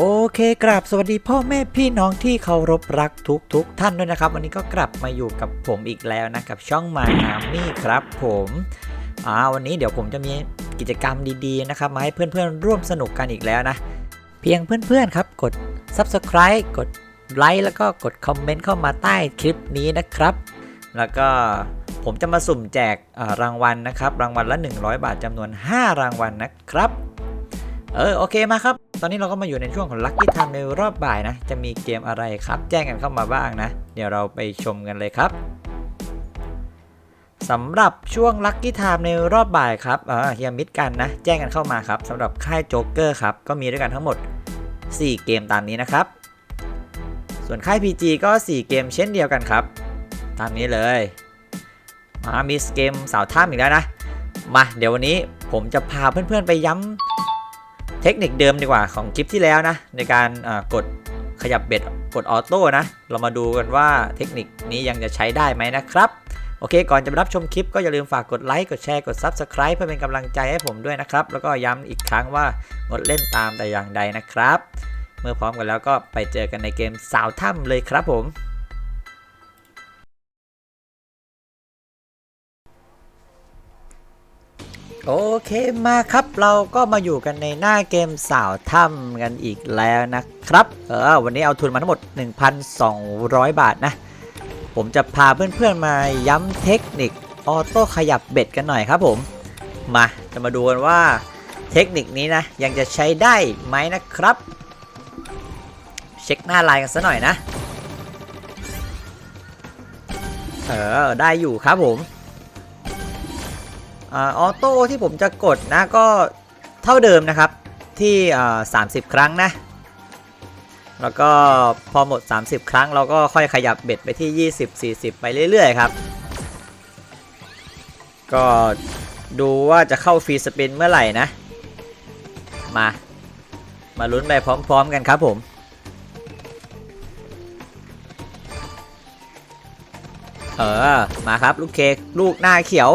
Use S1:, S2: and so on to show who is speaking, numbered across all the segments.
S1: โอเคกราบสวัสดีพ่อแม่พี่น้องที่เคารพรักทุกทุกท่านด้วยนะครับ วันนี้ก็กลับมาอยู่กับผมอีกแล้วนะกับช่องมานามี่ครับผมอ่าวันนี้เดี๋ยวผมจะมีกิจกรรมดีๆนะครับมาให้เพื่อนๆ ร่วมสนุกกันอีกแล้วนะ เพียงเพื่อนๆครับกด Subscribe กดไลค์แล้วก็กดคอมเมนต์เข้ามาใต้คลิปนี้นะครับ แล้วก็ผมจะมาสุ่มแจกรางวัลนะครับ รางวัลละ 100 บาทจำนวน 5 รางวัลนะครับ เออโอเคมาครับ ตอนนี้เราก็มาอยู่ในช่วงของ Lucky Time ในรอบบ่ายนะ จะมีเกมอะไรครับ แจ้งกันเข้ามาบ้างนะ เดี๋ยวเราไปชมกันเลยครับสำหรับช่วง Lucky Time ในรอบบ่ายครับเออเฮียมิดกันนะ แจ้งกันเข้ามาครับสำหรับค่ายโจ๊กเกอร์ครับ ก็มีด้วยกันทั้งหมด 4 เกมตามนี้นะครับ ส่วนค่าย PG ก็ 4 เกมเช่นเดียวกันครับ ตามนี้เลยมามีเกมสาวท่ามอีกแล้วนะ มาเดี๋ยววันนี้ผมจะพาเพื่อนๆไปย้ำ ทคนิคเดิมดีกว่าของคลิปที่แล้วนะ ในการกดขยับเบ็ดกดออโต้นะ เรามาดูกันว่าเทคนิคนี้ยังจะใช้ได้ไหมนะครับ โอเค ก่อนจะรับชมคลิปก็อย่าลืมฝากกดไลค์กดแชร์กด Subscribe เพื่อเป็นกำลังใจให้ผมด้วยนะครับ แล้วก็ย้ำอีกครั้งว่างดเล่นตามแต่อย่างใดนะครับ เมื่อพร้อมกันแล้วก็ไปเจอกันในเกมสาวถ้ำเลยครับผม โอเคมาครับเราก็มาอยู่กันในหน้าเกมสาวถ้ำกันอีกแล้วนะครับ เออวันนี้เอาทุนมาทั้งหมด 1,200 บาทนะ ผมจะพาเพื่อนๆมาย้ำเทคนิคออโต้ขยับเบ็ดกันหน่อยครับผม มาจะมาดูกันว่าเทคนิคนี้นะ ยังจะใช้ได้ไหมนะครับ เช็คหน้าลายกันซะหน่อยนะ เออได้อยู่ครับผม ออโต้ที่ผมจะกดนะก็เท่าเดิมนะครับที่ 30 ครั้งนะ แล้วก็พอหมด 30 ครั้งเราก็ค่อยขยับเบ็ดไปที่ 20 40 ไปเรื่อยๆครับ ก็ดูว่าจะเข้าฟรีสปินเมื่อไหร่นะ มา มาลุ้นไปพร้อมๆกันครับผมเออ มาครับ ลูกเค้กลูกหน้าเขียว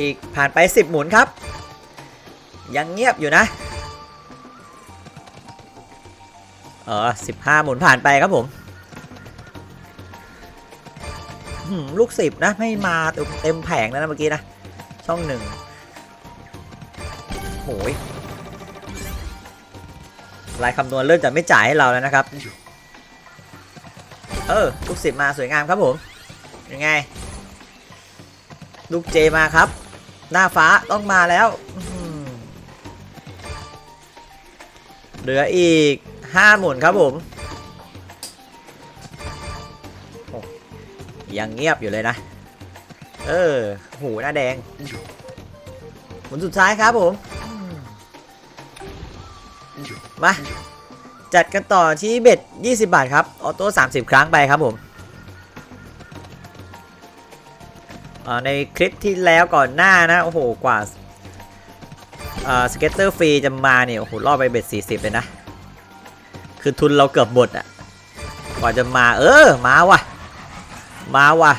S1: อีกผ่านไป 10 หมุนครับ ยังเงียบอยู่นะ เออ15หมุนผ่านไปครับผมลูกสิบนะ ไม่มาเต็มแผงแล้วนะเมื่อกี้นะ ช่องหนึ่งโอ้ยลายคำนวณเริ่มจะไม่จ่ายให้เราแล้วนะครับ เออ ลูกสิบมาสวยงามครับผม ยังไง ลูกเจมาครับ หน้าฟ้าต้องมาแล้วเหลืออีก5หมุนครับผมยังเงียบอยู่เลยนะ เออ หูหน้าแดง หมุนสุดท้ายครับผมมมาจัดกันต่อที่เบ็ด 20 บาทครับ ออโต้ 30 ครั้งไปครับผม ในคลิปที่แล้วก่อนหน้านะ โอ้โห กว่าสเก็ตเตอร์ฟรีจะมาเนี่ยโอ้โหรอบไปเบ็ด40 เลยนะ คือทุนเราเกือบหมดอะกว่าจะมาเออ มาว่ะ มาว่ะ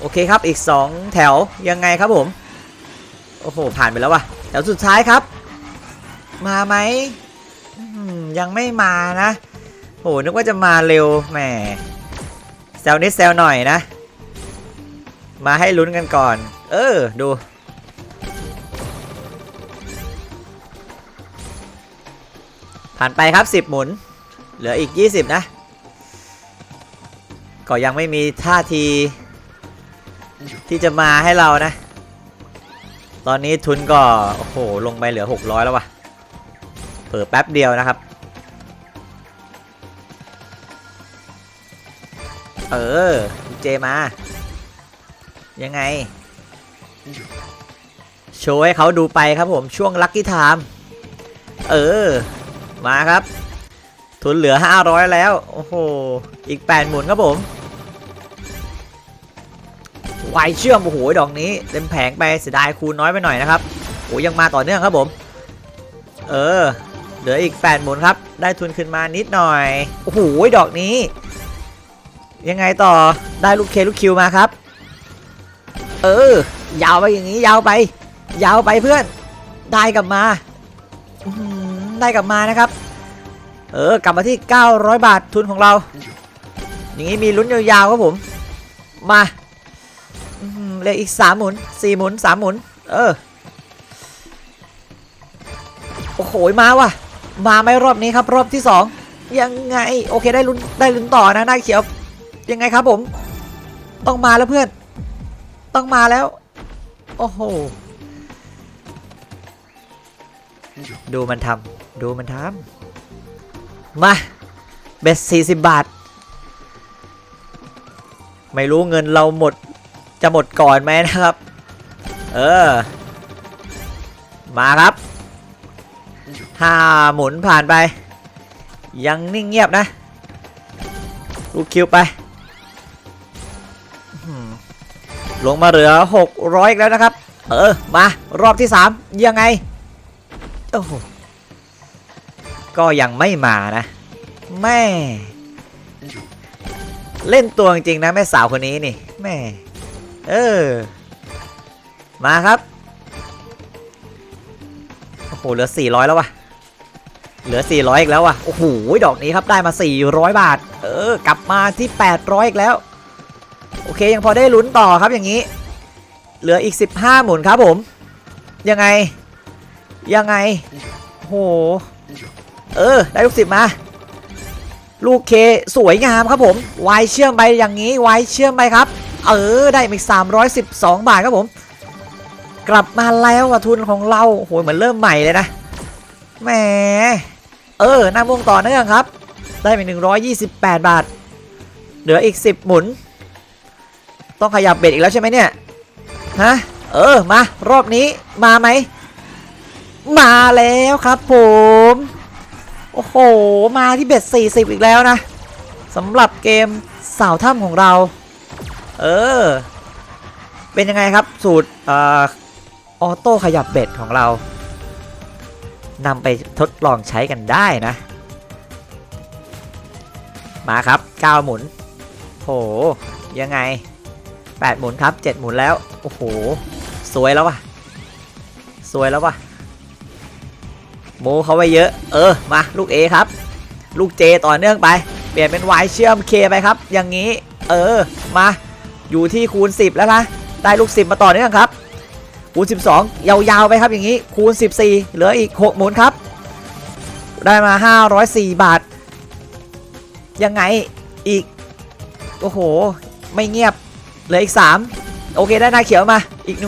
S1: โอเคครับอีก 2 แถวยังไงครับผม โอ้โห ผ่านไปแล้วว่ะ แถวสุดท้ายครับ มาไหมยังไม่มานะโหนึกว่าจะมาเร็วแหมแซวนิดแซวหน่อยนะ มาให้ลุ้นกันก่อน เออ ดู ผ่านไปครับ 10 หมุน เหลืออีก 20 นะ ก็ยังไม่มีท่าที ที่จะมาให้เรานะ ตอนนี้ทุนก็ โอ้โห ลงไปเหลือ 600 แล้ววะเผิ่แป๊บเดียวนะครับ เออเจมา ยังไง โชว์ให้เขาดูไปครับผมช่วงลัคกี้ไทม์เออ มาครับ ทุนเหลือ 500 แล้ว โอ้โห อีก 8 หมุนครับผมไวเชื่อม โอ้โห ดอกนี้ เต็มแผงไปเสียดายคูณน้อยไปหน่อยนะครับโอ้ยังมาต่อเนื่องครับผม เออ เหลืออีก 8 หมุนครับ ได้ทุนขึ้นมานิดหน่อย โอ้โห ดอกนี้ ยังไงต่อได้ลูกเคลูกคิวมาครับ เออ ยาวไปอย่างนี้ยาวไป ยาวไปเพื่อน ได้กลับมา ได้กลับมานะครับ เออกลับมาที่ 900 บาททุนของเรา อย่างนี้มีลุ้นยาวๆครับผม มาเหลืออีก 3 หมุน 4 หมุน 3 หมุน เออ โอ้โห มาว่ะ มาไหมรอบนี้ครับ รอบที่ 2 ยังไง โอเคได้ลุ้นได้ลุ้นต่อนะหน้าเขียว ยังไงครับผม ต้องมาแล้วเพื่อน ต้องมาแล้ว โอ้โห ดูมันทำดูมันทำมาเบ็ดสี่สิบบาท ไม่รู้เงินเราหมดจะหมดก่อนไหมนะครับ เออ มาครับห้าหมุนผ่านไป ยังนิ่งเงียบนะลูกคิวไป ลงมาเหลือ 600อีกแล้วนะครับ เออ มารอบที่ 3 ยังไง โอ้โห ก็ยังไม่มานะ แม่ เล่นตัวจริงๆนะ แม่สาวคนนี้นี่ แม่ เออ มาครับ โอ้โห เหลือ 400 แล้ววะเหลือ 400 อีกแล้ววะโอ้โห ดอกนี้ครับได้มา 400 บาท เออ กลับมาที่ 800 อีกแล้ว เคยังพอได้ลุ้นต่อครับอย่างนี้ เหลืออีก 15 หมุนครับผม ยังไง ยังไงโหเออ ได้ลูกศิษย์มา ลูกเคสวยงามครับผมวายเชื่อมไปอย่างนี้วายเชื่อมไปครับ เออ ได้อีก 312 บาทครับผม กลับมาแล้วอะทุนของเราโหเหมือนเริ่มใหม่เลยนะแหมเออหน้าม่วงต่อเนื่องครับ ได้ไป128 บาท เหลืออีก 10 หมุน ต้องขยับเบ็ดอีกแล้วใช่ไหมเนี่ย ฮะ เออ มา รอบนี้ มาไหม มาแล้วครับผม โอ้โห มาที่เบ็ด 40 อีกแล้วนะสำหรับเกมสาวถ้ำของเรา เออ เป็นยังไงครับ สูตรอ่อออโต้ขยับเบ็ดของเรานำไปทดลองใช้กันได้นะ มาครับ9หมุน โห ยังไง 8 หมุนครับ 7 หมุนแล้ว โอ้โห สวยแล้วว่ะสวยแล้วว่ะโมเขาไว้เยอะ เออ มาลูก A ครับ ลูก J ต่อเนื่องไป เปลี่ยนเป็น Y เชื่อม K ไปครับ อย่างนี้ เออ มา อยู่ที่คูณ 10 แล้วนะ ได้ลูก 10 มาต่อเนื่องครับ คูณ 12 ยาวๆไปครับอย่างนี้ คูณ 14 เหลืออีก 6 หมุนครับ ได้มา 504 บาท ยังไง อีก โอ้โห ไม่เงียบ เหลืออีก 3 โอเคได้นาเขียวมาอีก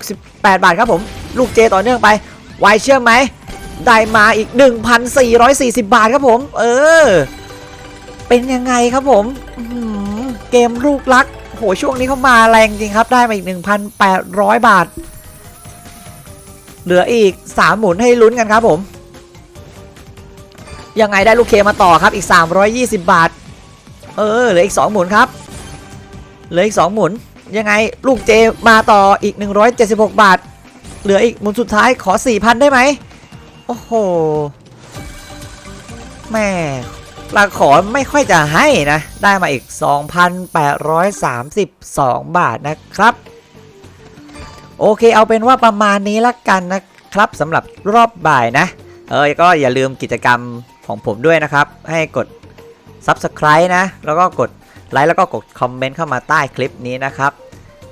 S1: 168 บาทครับผม ลูก J ต่อเนื่องไป Y เชื่อไหม ได้มาอีก 1,440 บาทครับผม เออ เป็นยังไงครับผมเกมลูกรัก โหช่วงนี้เขามาแรงจริงครับ ได้มาอีก 1,800 บาท เหลืออีก 3 หมุนให้ลุ้นกันครับผม ยังไงได้ลูกเคมาต่อครับอีก 320 บาท เออเหลืออีก 2 หมุนครับ เหลืออีก 2 หมุน ยังไงลูกเจมาต่ออีก 176 บาท เหลืออีกหมุนสุดท้ายขอ 4,000 ได้ไหม โอ้โห แม่ปลาขอไม่ค่อยจะให้นะ ได้มาอีก 2,832 บาทนะครับ โอเคเอาเป็นว่าประมาณนี้ละกันนะครับสำหรับรอบบ่ายนะ เออก็อย่าลืมกิจกรรมของผมด้วยนะครับ ให้กด Subscribe นะ แล้วก็กด ไลค์แล้วก็กดคอมเมนต์เข้ามาใต้คลิปนี้นะครับ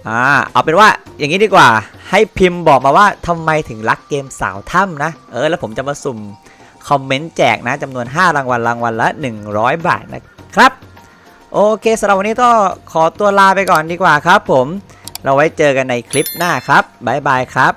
S1: อ่าเอาเป็นว่าอย่างนี้ดีกว่า ให้พิมพ์บอกมาว่าทำไมถึงรักเกมสาวถ้ำนะ เออแล้วผมจะมาสุ่มคอมเมนต์แจกนะจำนวน 5 รางวัลรางวัลละ 100 บาทนะครับ โอเคสำหรับวันนี้ก็ขอตัวลาไปก่อนดีกว่าครับผม เราไว้เจอกันในคลิปหน้าครับ บ๊ายบายครับ